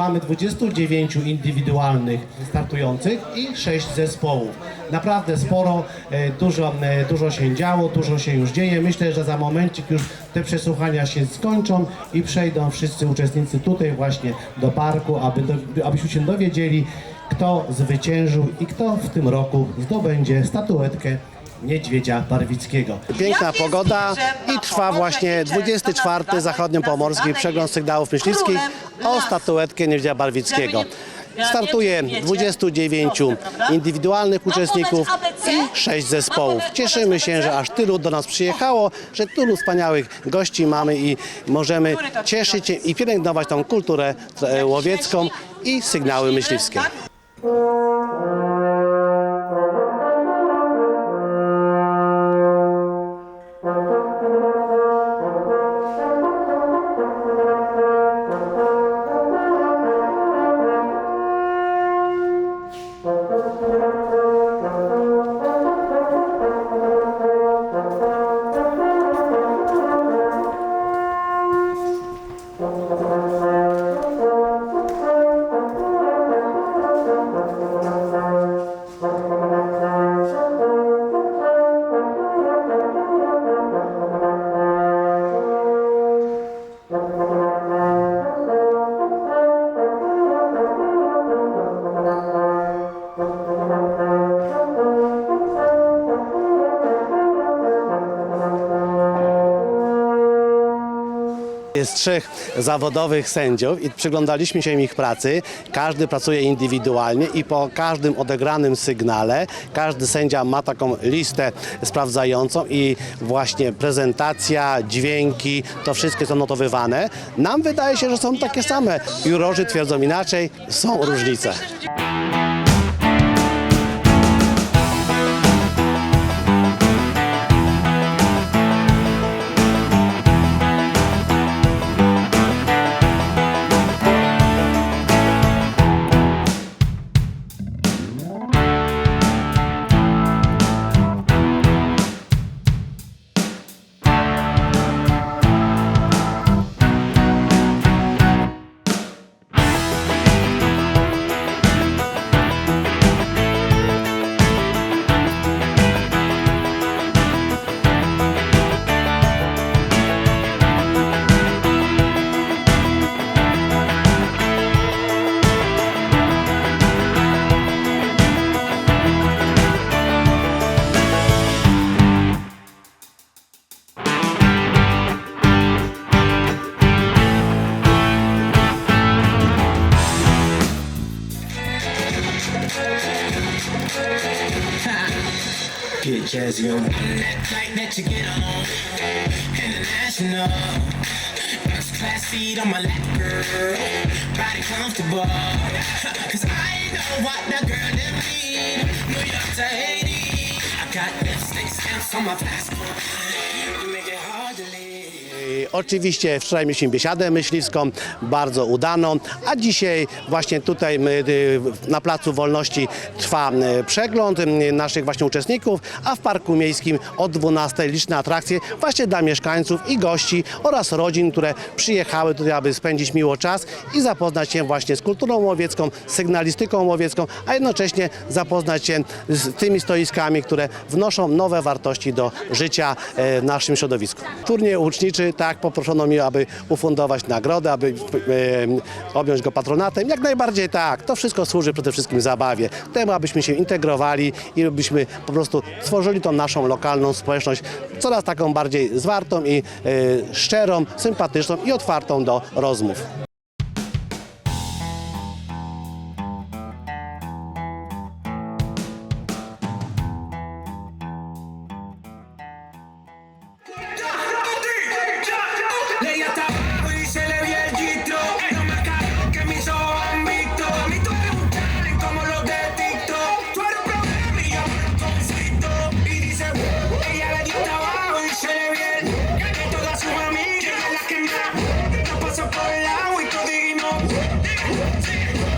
mamy 29 indywidualnych startujących i 6 zespołów. Naprawdę sporo, e, dużo, e, dużo się działo, dużo się już dzieje. Myślę, że za momencik już te przesłuchania się skończą i przejdą wszyscy uczestnicy tutaj właśnie do parku, aby do, abyśmy się dowiedzieli, kto zwyciężył i kto w tym roku zdobędzie statuetkę Niedźwiedzia Barwickiego. Piękna pogoda i trwa właśnie że idzie 24. do nas zachodniopomorski przegląd sygnałów myśliwskich o statuetkę Niedźwiedzia Barwickiego. Startuje ja nie wiem, czy wiecie, 29 proszę, prawda? indywidualnych uczestników i 6 Mam zespołów. Cieszymy się, że aż tylu do nas przyjechało, że tylu wspaniałych gości mamy i możemy cieszyć się i pielęgnować tą kulturę łowiecką i sygnały myśliwskie. Jest trzech zawodowych sędziów i przyglądaliśmy się ich pracy. Każdy pracuje indywidualnie i po każdym odegranym sygnale każdy sędzia ma taką listę sprawdzającą i właśnie prezentacja, dźwięki, to wszystko jest odnotowywane. Nam wydaje się, że są takie same. Jurorzy twierdzą inaczej, są różnice. Get jazzy on that flight that you get on. International. First class seat on my lap, girl. Body comfortable. Cause I know what that girl them need. New York to Haiti. I got lipstick stamps on my passport. You make it hard Oczywiście wczoraj mieliśmy biesiadę myśliwską, bardzo udaną, a dzisiaj właśnie tutaj my, y, na Placu Wolności trwa y, przegląd y, naszych właśnie uczestników, a w Parku Miejskim od 12 liczne atrakcje właśnie dla mieszkańców i gości oraz rodzin, które przyjechały tutaj, aby spędzić miło czas i zapoznać się właśnie z kulturą łowiecką, sygnalistyką łowiecką, a jednocześnie zapoznać się z tymi stoiskami, które wnoszą nowe wartości do życia e, w naszym środowisku. Turniej łuczniczy, tak, poproszono mnie, aby ufundować nagrodę, aby e, objąć go patronatem. Jak najbardziej tak, to wszystko służy przede wszystkim zabawie, temu, abyśmy się integrowali i abyśmy po prostu stworzyli tą naszą lokalną społeczność coraz taką bardziej zwartą i e, szczerą, sympatyczną i otwartą do rozmów. Yeah.